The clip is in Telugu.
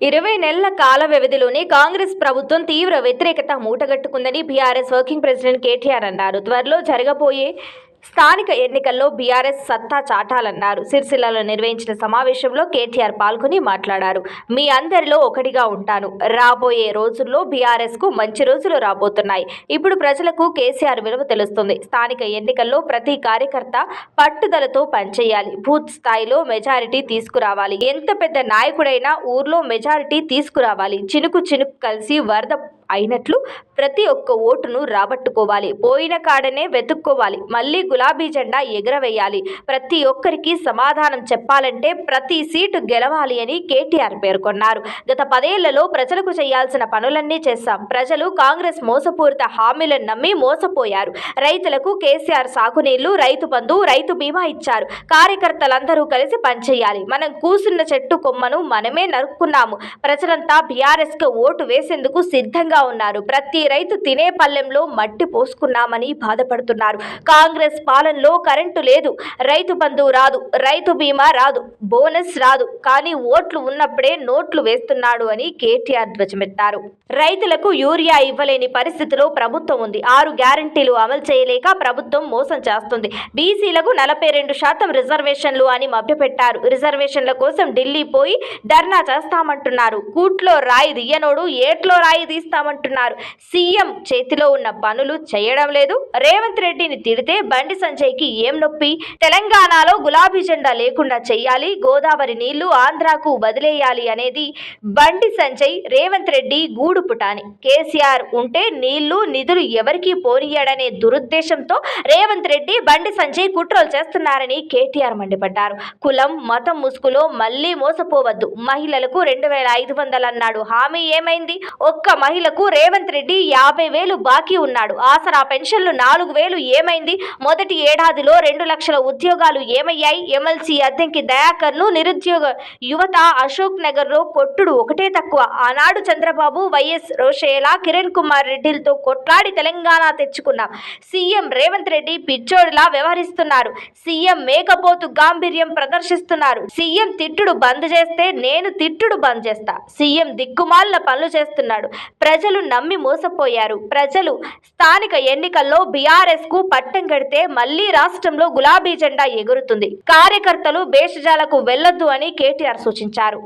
ఇరవై నెలల కాల వ్యవధిలోనే కాంగ్రెస్ ప్రభుత్వం తీవ్ర వ్యతిరేకత మూటగట్టుకుందని బీఆర్ఎస్ వర్కింగ్ ప్రెసిడెంట్ కేటీఆర్ అన్నారు. త్వరలో జరగబోయే స్థానిక ఎన్నికల్లో బీఆర్ఎస్ సత్తా చాటాలన్నారు. సిరిసిల్లలో నిర్వహించిన సమావేశంలో కేటీఆర్ పాల్గొని మాట్లాడారు. మీ అందరిలో ఒకటిగా ఉంటాను. రాబోయే రోజుల్లో బీఆర్ఎస్కు మంచి రోజులు రాబోతున్నాయి. ఇప్పుడు ప్రజలకు కేసీఆర్ విలువ తెలుస్తుంది. స్థానిక ఎన్నికల్లో ప్రతి కార్యకర్త పట్టుదలతో పనిచేయాలి. బూత్ స్థాయిలో మెజారిటీ తీసుకురావాలి. ఎంత పెద్ద నాయకుడైనా ఊర్లో మెజారిటీ తీసుకురావాలి. చినుకు చినుకు కలిసి వరద అయినట్లు ప్రతి ఒక్క ఓటును రాబట్టుకోవాలి. పోయిన కాడనే వెతుక్కోవాలి. మళ్ళీ గులాబీ జెండా ఎగరవేయాలి. ప్రతి ఒక్కరికి సమాధానం చెప్పాలంటే ప్రతి సీటు గెలవాలి అని కేటీఆర్ పేర్కొన్నారు. గత పదేళ్ళలో ప్రజలకు చేయాల్సిన పనులన్నీ చేశాం. ప్రజలు కాంగ్రెస్ మోసపూరిత హామీలను నమ్మి మోసపోయారు. రైతులకు కేసీఆర్ సాగునీళ్ళు రైతు బంధు రైతు బీమా ఇచ్చారు. కార్యకర్తలందరూ కలిసి పనిచేయాలి. మనం కూసున్న చెట్టు కొమ్మను మనమే నరుక్కున్నాము. ప్రజలంతా బీఆర్ఎస్కు ఓటు వేసేందుకు సిద్ధంగా ఉన్నారు. ప్రతి రైతు తినే పల్లెంలో మట్టి పోసుకున్నామని బాధపడుతున్నారు. కాంగ్రెస్ పాలనలో కరెంటు లేదు. రైతు బంధు రాదు. రైతు బీమా రాదు. బోనస్ రాదు. కానీ ఓట్లు ఉన్నప్పుడే నోట్లు వేస్తున్నాడు అని కేటీఆర్ ధ్వజమెత్తారు. రైతులకు యూరియా ఇవ్వలేని పరిస్థితిలో ప్రభుత్వం ఉంది. ఆరు గ్యారంటీలు అమలు చేయలేక ప్రభుత్వం మోసం చేస్తుంది. బీసీలకు నలభై రెండు శాతం రిజర్వేషన్లు అని మభ్యపెట్టారు. రిజర్వేషన్ల కోసం ఢిల్లీ పోయి ధర్నా చేస్తామంటున్నారు. కూట్లో రాయి దియ్యనోడు ఏట్లో రాయి తీస్తాం చేస్తామంటున్నారు. సీఎం చేతిలో ఉన్న పనులు చేయడం లేదు. రేవంత్ రెడ్డిని తిడితే బండి సంజయ్కి ఏం నొప్పి? తెలంగాణలో గులాబీ జెండా లేకుండా చేయాలి గోదావరి నీళ్ళు ఆంధ్రాకు వదిలేయాలి అనేది బండి సంజయ్ రేవంత్ రెడ్డి గూడు పుటాని. కేసీఆర్ ఉంటే నీళ్ళు నిధులు ఎవరికీ పోనీయడనే దురుద్దేశంతో రేవంత్ రెడ్డి బండి సంజయ్ కుట్రలు చేస్తున్నారని కేటీఆర్ మండిపడ్డారు. కులం మతం ముసుగులో మళ్ళీ మోసపోవద్దు. మహిళలకు రెండు వేల ఐదు వందలు అన్నాడు. హామీ ఏమైంది? ఒక్క మహిళకు రేవంత్ రెడ్డి యాభై వేలు బాకీ ఉన్నాడు. ఆసరా పెన్షన్లు నాలుగు వేలు ఏమైంది? మొదటి ఏడాదిలో రెండు లక్షల ఉద్యోగాలు ఏమయ్యాయి? ఎమ్మెల్సీ అద్దెంకి దయాకర్ను నిరుద్యోగ యువత అశోక్ నగర్లో కొట్టుడు ఒకటే తక్కువ. ఆనాడు చంద్రబాబు వైఎస్ రోషేలా కిరణ్ కుమార్ రెడ్డిలతో కొట్లాడి తెలంగాణ తెచ్చుకున్నాం. సీఎం రేవంత్ రెడ్డి పిచ్చోడిలా వ్యవహరిస్తున్నారు. సీఎం మేకపోతు గాంభీర్యం ప్రదర్శిస్తున్నారు. సీఎం తిట్టుడు బంద్ చేస్తే నేను తిట్టుడు బంద్ చేస్తా. సీఎం దిక్కుమాలిన పనులు చేస్తున్నాడు. ప్రజ ప్రజలు నమ్మి మోసపోయారు. ప్రజలు స్థానిక ఎన్నికల్లో బీఆర్ఎస్కు పట్టం కడితే మళ్ళీ రాష్ట్రంలో గులాబీ జెండా ఎగురుతుంది. కార్యకర్తలు బేషజాలకు వెళ్ళొద్దు అని కేటీఆర్ సూచించారు.